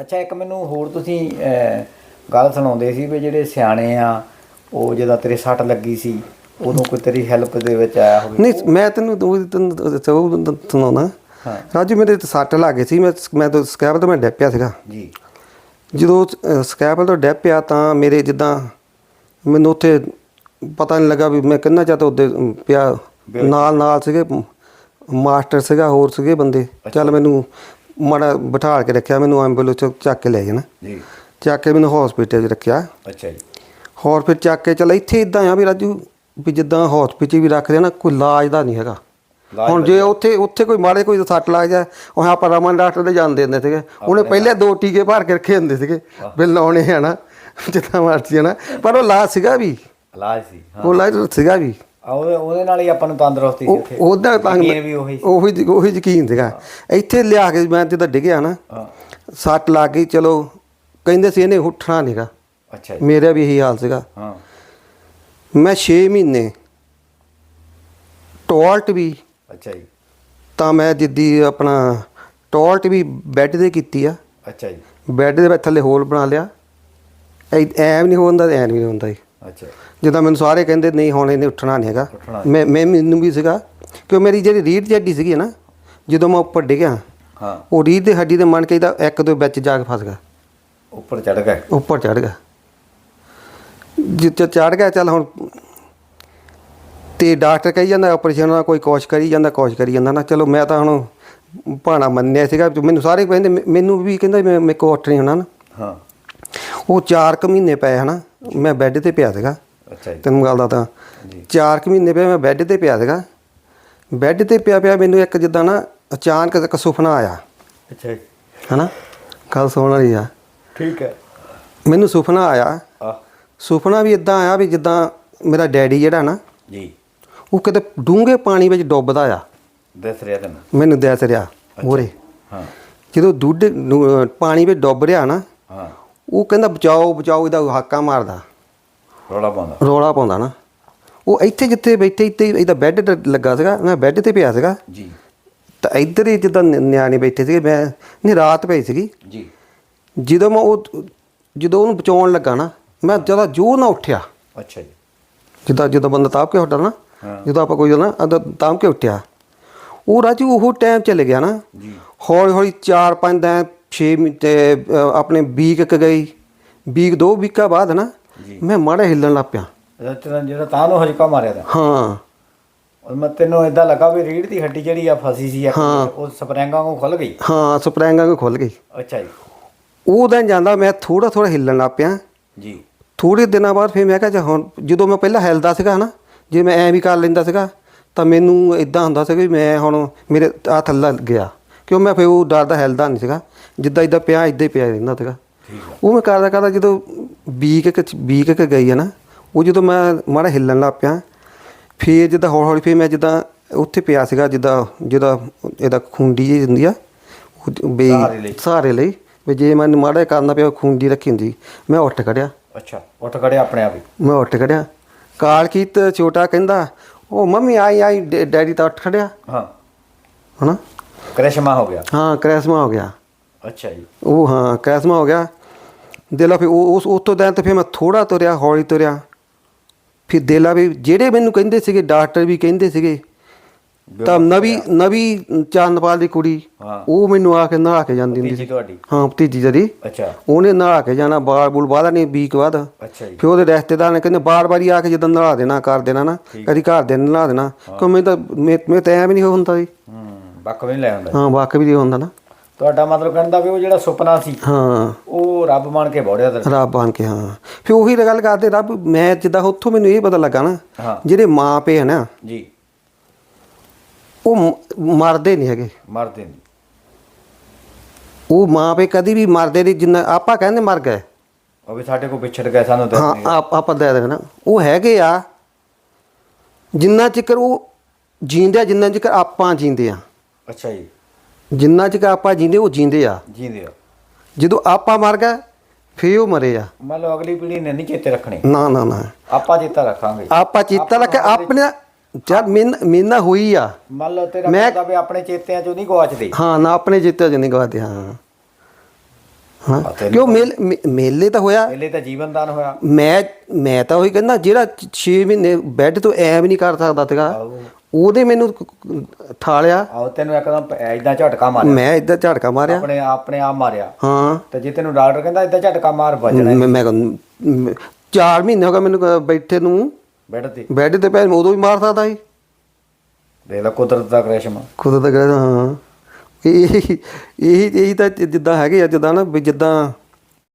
ਅੱਛਾ ਇੱਕ ਮੈਨੂੰ ਹੋਰ ਤੁਸੀਂ ਗੱਲ ਸੁਣਾਉਂਦੇ ਸੀ ਵੀ ਜਿਹੜੇ ਸਿਆਣੇ ਆ ਉਹ ਜਿਹਦਾ ਤੇਰੇ ਸੱਟ ਲੱਗੀ ਸੀ ਉਦੋਂ ਕੋਈ ਤੇਰੀ ਹੈਲਪ ਦੇ ਵਿੱਚ ਆਇਆ ਹੋਵੇ? ਨਹੀਂ ਮੈਂ ਤੈਨੂੰ ਦੋ ਤੈਨੂੰ ਸੁਣਾਉਣਾ। ਹਾਂ। ਰਾਜੂ ਮੇਰੇ ਤੇ ਸੱਟ ਲੱਗ ਸੀ ਮੈਂ ਮੈਂ ਤਾਂ ਸਕੈਬ ਤੋਂ ਮੈਂ ਡਿੱਗ ਪਿਆ ਸੀਗਾ। ਜੀ। ਜਦੋਂ ਅਹ, ਸਕੈਬ ਤੋਂ ਡਿੱਗ ਪਿਆ ਤਾਂ ਮੇਰੇ ਜਿੱਦਾਂ ਮੈਨੂੰ ਉੱਥੇ ਪਤਾ ਨਹੀਂ ਲੱਗਾ ਵੀ ਮੈਂ ਕਿੰਨਾ ਚਾ ਤਾਂ ਉੱਤੇ ਪਿਆ। ਨਾਲ ਨਾਲ ਸੀਗੇ ਮਾਸਟਰ ਸੀਗਾ ਹੋਰ ਸੀਗੇ ਬੰਦੇ। ਚੱਲ ਮੈਨੂੰ ਮਾੜਾ ਬਿਠਾ ਕੇ ਰੱਖਿਆ ਮੈਨੂੰ ਐਂਬੂਲੈਂਸ ਚ ਚੱਕ ਕੇ ਲੈ ਜਾਣਾ। ਜੀ। ਚੱਕ ਕੇ ਮੈਨੂੰ ਹਸਪੀਟਲ 'ਚ ਰੱਖਿਆ। ਅੱਛਾ ਜੀ। ਹੋਰ ਫਿਰ ਚੱਕ ਕੇ ਚੱਲ ਇੱਥੇ ਇਦਾਂ ਆ ਵੀ ਰਾਜੂ ਵੀ ਜਿੱਦਾਂ ਹਸਪੀਟਲ ਵੀ ਰੱਖਦੇ ਨਾ ਕੋਈ ਇਲਾਜ ਦਾ ਨਹੀਂ ਹੈਗਾ। ਹੁਣ ਜੇ ਉੱਥੇ ਉੱਥੇ ਕੋਈ ਮਾੜੇ ਕੋਈ ਸੱਟ ਲੱਗ ਜਾ ਉਹ ਆਪਾਂ ਰਮਨ ਡਾਕਟਰ ਦੇ ਜਾਂਦੇ ਹੁੰਦੇ ਸੀਗੇ। ਉਹਨੇ ਪਹਿਲੇ ਦੋ ਟੀਕੇ ਭਰ ਕੇ ਰੱਖੇ ਹੁੰਦੇ ਸੀਗੇ। ਵੀ ਲਾਉਣੇ ਆ ਨਾ ਜਿੱਦਾਂ ਮਰਜ਼ੀ ਆ ਨਾ। ਪਰ ਉਹ ਇਲਾਜ ਸੀਗਾ ਵੀ। ਇਲਾਜ ਸੀ ਹਾਂ। ਉਹ ਇਲਾਜ ਸੀਗਾ ਵੀ। ਉਹਦੇ ਉਹਦੇ ਨਾਲ ਹੀ ਆਪਾਂ ਨੂੰ ਤੰਦਰੁਸਤੀ ਸੀ ਉੱਥੇ ਉਹਦਾ ਯਕੀਨ ਵੀ ਉਹੀ। ਉਹੀ ਉਹੀ ਯਕੀਨ ਸੀਗਾ। ਇੱਥੇ ਲਿਆ ਕੇ ਮੈਂ ਜਿੱਦਾਂ ਡਿੱਗਿਆ ਨਾ ਹਾਂ। ਸੱਟ ਲੱਗ ਗਈ ਚਲੋ ਕਹਿੰਦੇ ਸੀ ਇਹਨੇ ਉੱਠਣਾ ਨਹੀਂਗਾ ਅੱਛਾ ਮੇਰਾ ਵੀ ਇਹੀ ਹਾਲ ਸੀਗਾ। ਹਾਂ। ਮੈਂ 6 ਮਹੀਨੇ ਟੋਲਟ ਵੀ ਅੱਛਾ ਜੀ। ਤਾਂ ਮੈਂ ਜਿੱਦੀ ਆਪਣਾ ਟੋਲਟ ਵੀ ਬੈੱਡ ਤੇ ਕੀਤੀ ਆ। ਅੱਛਾ ਜੀ। ਬੈੱਡ ਦੇ ਥੱਲੇ ਹੋਲ ਬਣਾ ਲਿਆ। ਐ ਐ ਵੀ ਨਹੀਂ ਹੁੰਦਾ ਐ ਵੀ ਨਹੀਂ ਹੁੰਦਾ ਜੀ। ਅੱਛਾ। ਜਿੱਦਾਂ ਮੈਨੂੰ ਸਾਰੇ ਕਹਿੰਦੇ ਨਹੀਂ ਹੁਣ ਇਹਨੇ ਉੱਠਣਾ ਨਹੀਂ ਹੈਗਾ। ਮੈਂ ਮੈਂ ਮੈਨੂੰ ਵੀ ਸੀਗਾ ਕਿ ਮੇਰੀ ਜਿਹੜੀ ਰੀੜ ਦੀ ਹੱਡੀ ਸੀਗੀ ਨਾ ਜਦੋਂ ਮੈਂ ਉੱਪਰ ਡਿੱਗਿਆ ਹਾਂ। ਉਹ ਰੀੜ ਦੀ ਹੱਡੀ ਦੇ ਮਣ ਕੇ ਇਹਦਾ ਇੱਕ ਦੋ ਵਿੱਚ ਜਾ ਕੇ ਫਸ ਗਿਆ। ਉੱਪਰ ਚੜ ਗਏ ਉੱਪਰ ਚੜ ਗਿਆ। ਜਿੱਥੇ ਚੜ ਗਿਆ ਚੱਲ ਹੁਣ ਤੇ ਡਾਕਟਰ ਕਹੀ ਜਾਂਦਾ ਆਪਰੇਸ਼ਨ ਨਾਲ ਕੋਈ ਕੋਸ਼ ਕਰੀ ਜਾਂਦਾ ਕੋਸ਼ ਕਰੀ ਜਾਂਦਾ ਨਾ। ਚਲੋ ਮੈਂ ਤਾਂ ਹੁਣ ਭਾਣਾ ਮੰਨਿਆ ਸੀਗਾ ਮੈਨੂੰ ਸਾਰੇ ਕਹਿੰਦੇ ਮੈਨੂੰ ਵੀ ਕਹਿੰਦਾ ਮੈਂ ਮੇਰੇ ਕੋ ਉੱਠ ਨਹੀਂ ਹੋਣਾ ਨਾ। ਹਾਂ। ਉਹ 4 ਕੁ ਮਹੀਨੇ ਪਏ ਹਨਾ। ਮੈਂ ਬੈੱਡ ਤੇ ਪਿਆ ਸੀਗਾ। ਅੱਛਾ ਜੀ। ਤੈਨੂੰ ਗੱਲ ਦੱਸਦਾ। ਜੀ। 4 ਕੁ ਮਹੀਨੇ ਪਏ ਮੈਂ ਬੈੱਡ ਤੇ ਪਿਆ ਸੀਗਾ। ਬੈੱਡ ਤੇ ਪਿਆ ਪਿਆ ਮੈਨੂੰ ਇੱਕ ਜਿੱਦਾਂ ਨਾ ਅਚਾਨਕ ਇੱਕ ਸੁਪਨਾ ਆਇਆ। ਅੱਛਾ ਜੀ। ਹਨਾ? ਗੱਲ ਸੁਣ ਵਾਲੀ ਆ। ਠੀਕ ਹੈ। ਮੈਨੂੰ ਸੁਪਨਾ ਆਇਆ। ਆ ਸੁਪਨਾ ਵੀ ਇਦਾਂ ਆਇਆ ਵੀ ਜਿੱਦਾਂ ਮੇਰਾ ਡੈਡੀ ਜਿਹੜਾ ਨਾ ਜੀ। ਉਹ ਕਿਤੇ ਡੂੰਘੇ ਪਾਣੀ ਵਿੱਚ ਡੁੱਬਦਾ ਆ। ਦਿਸ ਰਿਹਾ ਤੈਨੂੰ? ਮੈਨੂੰ ਦੱਸ ਰਿਹਾ। ਮੋਰੇ ਹਾਂ। ਜਦੋਂ ਦੁੱਧ ਪਾਣੀ ਵਿੱਚ ਡੁੱਬ ਰਿਹਾ ਨਾ ਹਾਂ। ਉਹ ਕਹਿੰਦਾ ਬਚਾਓ ਬਚਾਓ ਇਹਦਾ ਹਾਕਾ ਮਾਰਦਾ। ਰੌਲਾ ਪਾਉਂਦਾ। ਰੋਲਾ ਪਾਉਂਦਾ ਨਾ। ਉਹ ਇੱਥੇ ਜਿੱਥੇ ਬੈਠੇ ਇੱਥੇ ਇਹਦਾ ਬੈੱਡ ਤੇ ਲੱਗਾ ਸੀਗਾ ਮੈਂ ਬੈੱਡ ਤੇ ਪਿਆ ਸੀਗਾ। ਜੀ। ਤਾਂ ਇੱਧਰ ਹੀ ਜਿੱਦਾਂ ਨਿਆਣੇ ਬੈਠੇ ਸੀਗੇ ਮੈਂ ਨਹੀਂ ਰਾਤ ਪਈ ਸੀਗੀ। ਜੀ। ਜਦੋਂ ਮੈਂ ਉਹ ਜਦੋਂ ਉਹਨੂੰ ਬਚਾਉਣ ਲੱਗਾ ਨਾ ਮੈਂ ਜਦਾ ਜੋ ਨਾ ਉੱਠਿਆ। ਅੱਛਾ ਜੀ। ਜਿੱਦਾਂ ਜਦੋਂ ਬੰਦਾ ਤਾਪ ਕੇ ਉੱਠਦਾ ਨਾ। ਜਦੋਂ ਆਪਾਂ ਕੋਈ ਨਾ ਤਾਪ ਕੇ ਉੱਠਿਆ। ਉਹ ਰਾਜੂ ਉਹ ਟਾਈਮ ਚੱਲ ਗਿਆ ਨਾ। ਜੀ। ਹੌਲੀ ਹੌਲੀ 4 5 ਦਿਨ 6 ਮਿੰਟ ਆਪਣੇ ਵੀਕ ਕ ਗਈ। ਵੀਕ ਦੋ ਵੀਕਾਂ ਬਾਅਦ ਨਾ। ਮੈਂ ਮਾੜਾ ਹਿੱਲਣ ਲੱਗ ਪਿਆ। ਜਿਹੜਾ ਤੈਨੂੰ- ਜਿਹੜਾ ਤਾਂ ਨੂੰ ਹਜਕਾ ਮਾਰਿਆ ਤਾ। ਹਾਂ। ਉਹ ਮੈਂ ਤੈਨੂੰ ਇਦਾਂ ਲੱਗਾ ਵੀ ਰੀੜ ਦੀ ਹੱਡੀ ਜਿਹੜੀ ਆ ਫਸੀ ਸੀ ਹਾਂ। ਉਹ ਸਪਰੈਂਗਾਂ ਨੂੰ ਖੁੱਲ ਗਈ? ਹਾਂ ਸਪਰੈਂਗਾਂ ਕੋ ਖੁੱਲ ਗਈ। ਅੱਛਾ ਜੀ। ਉਹ ਦਿਨ ਜਾਂਦਾ ਮੈਂ ਥੋੜਾ ਥੋੜਾ ਹਿੱਲਣ ਲੱਗ ਪਿਆ। ਜੀ। ਥੋੜੇ ਦਿਨਾਂ ਬਾਅਦ ਫਿਰ ਮੈਂ ਕਿਹਾ ਜੇ ਹੁਣ ਜਦੋਂ ਮੈਂ ਪਹਿਲਾਂ ਹਿਲਦਾ ਸੀਗਾ ਨਾ ਜੇ ਮੈਂ ਐਂ ਵੀ ਕਰ ਲੈਂਦਾ ਸੀਗਾ ਤਾਂ ਮੈਨੂੰ ਇਦਾਂ ਹੁੰਦਾ ਸੀ ਵੀ ਮੈਂ ਹੁਣ ਮੇਰੇ ਆ ਥੱਲਾ ਗਿਆ। ਕਿਉਂ ਮੈਂ ਫਿਰ ਉਹ ਡਰਦਾ ਹਿਲਦਾ ਨਹੀਂ ਸੀਗਾ। ਜਿੱਦਾਂ ਇਦਾਂ ਪਿਆ ਇਦਾਂ ਹੀ ਪਿਆ ਰਹਿੰਦਾ ਸੀਗਾ। ਉਹ ਮੈਂ ਕਰਦਾ ਕਰਦਾ ਜਦੋਂ ਵੀਕ ਕ ਵੀਕ ਕ ਗਈ ਹੈ ਨਾ ਉਹ ਜਦੋਂ ਮੈਂ ਮਾੜਾ ਹਿੱਲਣ ਲੱਗ ਪਿਆ ਫੇਰ ਜਿੱਦਾਂ ਹੌਲੀ ਹੌਲੀ ਫੇਰ ਮੈਂ ਜਿੱਦਾਂ ਉੱਥੇ ਪਿਆ ਸੀਗਾ ਜਿੱਦਾਂ ਜਿਹਦਾ ਇਹਦਾ ਖੁੰਡੀ ਜਿਹੀ ਹੁੰਦੀ ਆ ਵੀ ਸਹਾਰੇ ਲਈ। ਵੀ ਜੇ ਮੈਂ ਮਾੜਾ ਕਰਨਾ ਪਿਆ ਖੁੰਡੀ ਰੱਖੀ ਹੁੰਦੀ ਮੈਂ ਉੱਠ ਖੜਿਆ। ਅੱਛਾ ਉੱਠ ਖੜਿਆ ਆਪਣੇ ਆਪ ਹੀ। ਮੈਂ ਉੱਠ ਖੜਿਆ। ਕਾਲਕੀਤ ਛੋਟਾ ਕਹਿੰਦਾ ਉਹ ਮੰਮੀ ਆਈ ਆਈ ਡੈਡੀ ਤਾਂ ਉੱਠ ਖੜਿਆ। ਹਾਂ। ਹਨਾ? ਕ੍ਰਿਸ਼ਮਾ ਹੋ ਗਿਆ। ਹਾਂ ਕ੍ਰੈਸਮਾ ਹੋ ਗਿਆ। ਅੱਛਾ ਜੀ। ਉਹ ਹਾਂ ਕ੍ਰੈਸਮਾ ਹੋ ਗਿਆ। ਦਿਲਾ ਫਿਰ ਉਹ ਉਸ ਉਸ ਤੋਂ ਦਿਨ ਤੇ ਫਿਰ ਮੈਂ ਥੋੜਾ ਤੁਰਿਆ ਹੌਲੀ ਤੁਰਿਆ। ਫਿਰ ਦਿਲਾ ਵੀ ਜਿਹੜੇ ਮੈਨੂੰ ਕਹਿੰਦੇ ਸੀਗੇ ਡਾਕਟਰ ਵੀ ਕਹਿੰਦੇ ਸੀਗੇ ਤਾਂ ਨਵੀ ਨਵੀ ਚੰਨਪਾਲ ਦੀ ਕੁੜੀ। ਉਹ ਮੈਨੂੰ ਆ ਕੇ ਨਹਾ ਕੇ ਜਾਂਦੀ ਹੁੰਦੀ ਸੀ। ਤੁਹਾਡੀ? ਹਾਂ ਭਤੀਜੀ ਜਦੀ ਅੱਛਾ। ਉਹਨੇ ਨਹਾ ਕੇ ਜਾਣਾ ਬਾਲ ਬੁਲ ਬਾਦਾ ਨਹੀਂ ਵੀਕ ਬਾਅਦ। ਅੱਛਾ ਜੀ। ਫਿਰ ਉਹਦੇ ਰਿਸ਼ਤੇਦਾਰ ਨੇ ਕਹਿੰਦੇ ਬਾਰ-ਬਾਰੀ ਆ ਕੇ ਜਦੋਂ ਨਲਾ ਦੇਣਾ ਕਰ ਦੇਣਾ ਨਾ। ਕਦੀ ਘਰ ਦੇ ਨਲਾ ਦੇਣਾ। ਕਿਉਂ ਮੈਂ ਤਾਂ ਮੈਂ ਮੈਂ ਤਾਂ ਐਵੇਂ ਨਹੀਂ ਹੁੰਦਾ ਜੀ ਹੂੰ। ਬੱਕ ਵੀ ਲੈ ਹੁੰਦਾ ਹਾਂ ਵਾਕ ਵੀ ਨਹੀਂ ਹੁੰਦਾ ਨਾ। ਤੁਹਾਡਾ ਮਤਲਬ ਕਹਿਣ ਦਾ ਵੀ ਉਹ ਜਿਹੜਾ ਸੁਪਨਾ ਸੀ ਹਾਂ। ਉਹ ਰੱਬ ਬਣ ਕੇ ਬੋੜਿਆ ਤੇ ਰੱਬ ਬਣ ਕੇ ਹਾਂ। ਫਿਰ ਉਹੀ ਗੱਲ ਕਰਦੇ ਰੱਬ ਮੈਂ ਜਿੱਦਾਂ ਉੱਥੋਂ ਮੈਨੂੰ ਇਹ ਪਤਾ ਲੱਗਾ ਨਾ ਹਾਂ। ਜਿਹੜੇ ਮਾਂ ਪੇ ਹਨ ਜੀ। ਉਹ ਮਰਦੇ ਨਹੀਂ ਹੈਗੇ। ਮਰਦੇ ਨਹੀਂ ਉਹ ਮਾਂ ਪੇ ਕਦੀ ਵੀ ਮਰਦੇ ਨਹੀਂ ਜਿੰਨਾ ਆਪਾਂ ਕਹਿੰਦੇ ਮਰ ਗਏ। ਉਹ ਵੀ ਸਾਡੇ ਕੋਲ ਵਿਛੜ ਗਏ ਸਾਨੂੰ ਦੱਸ ਹਾਂ ਨਹੀਂ ਆਪ ਆਪਾਂ ਦੇ ਦੇਣਾ ਨਾ। ਉਹ ਹੈਗੇ ਆ ਜਿੰਨਾ ਚਿਕਰ ਉਹ ਜੀਂਦੇ ਜਿੰਨਾ ਚਿਕਰ ਆਪਾਂ ਜੀਂਦੇ ਆ। ਅੱਛਾ ਜੀ। ਜਿੰਨਾ ਚਿਕਰ ਆਪਾਂ ਜੀਂਦੇ ਉਹ ਜੀਂਦੇ ਆ। ਜੀਂਦੇ ਹੋ ਜਦੋਂ ਆਪਾਂ ਮਰ ਗਏ ਫੇਰ ਉਹ ਮਰੇ ਆ। ਮੰਨ ਲਓ ਅਗਲੀ ਪੀੜ੍ਹੀ ਨੇ ਨਹੀਂ ਚੇਤੇ ਰੱਖਣੇ। ਨਾ ਨਾ ਨਾ। ਆਪਾਂ ਚੇਤਾ ਰੱਖਾਂਗੇ। ਆਪਾਂ ਚੀਤਾ ਰੱਖ ਆਪਣੇ ਜਦ ਮਿੰਨ ਹੋਈ ਆ। ਮੰਨ ਲਓ ਤੇਰਾ ਮਤਲਬ ਵੀ ਆਪਣੇ ਚੇਤਿਆਂ ਚੋਂ ਨਹੀਂ ਗਵਾਚਦੇ ਹਾਂ ਨਾ ਆਪਣੇ ਜਿੱਤੇ ਜਿੰਨੀ ਗਵਾਦੇ ਹਾਂ। ਹਾਂ। ਤੈਨੂੰ ਕਿਉਂ ਮੇਲ ਮੇਲੇ ਤਾਂ ਹੋਇਆ। ਪਹਿਲੇ ਤਾਂ ਜੀਵਨ ਦਾਨ ਹੋਇਆ। ਮੈਂ ਮੈਂ ਤਾਂ ਉਹੀ ਕਹਿੰਦਾ ਜਿਹੜਾ 6 ਮਹੀਨੇ ਬੈੱਡ ਤੋਂ ਐ ਵੀ ਨਹੀਂ ਕਰ ਸਕਦਾ ਆਹੋ। ਉਹਦੇ ਮੈਨੂੰ ਠਾਲਿਆ। ਆਹੋ ਤੈਨੂੰ ਇੱਕਦਮ ਐਦਾਂ ਝਟਕਾ ਮਾਰਿਆ। ਮੈਂ ਇੱਧਰ ਝਟਕਾ ਮਾਰਿਆ। ਆਪਣੇ ਆਪਣੇ ਆਪ ਮਾਰਿਆ। ਹਾਂ। ਤੇ ਜੇ ਤੈਨੂੰ ਡਾਕਟਰ ਕਹਿੰਦਾ ਏਦਾਂ ਝਟਕਾ ਮਾਰ ਵੱਜਣਾ ਮੈਂ ਮੈਂ ਕਹਿੰਦਾ, 4 ਮਹੀਨੇ ਹੋ ਗਏ ਮੈਨੂੰ ਬੈਠੇ ਨੂੰ। ਬੈੱਡ ਤੇ। ਬੈੱਡ ਤੇ ਪੈ ਉਦੋਂ ਵੀ ਮਾਰ ਸਕਦਾ ਸੀ। ਦੇਖ ਲੈ ਕੁਦਰਤ ਦਾ ਕ੍ਰਿਸ਼ਮਾ। ਖੁਦ ਤਾਂ ਕਹਿੰਦਾ ਹਾਂ। ਇਹ ਇਹੀ ਇਹੀ ਤਾਂ ਜਿੱਦਾਂ ਹੈਗੇ ਆ ਜਿੱਦਾਂ ਨਾ ਵੀ ਜਿੱਦਾਂ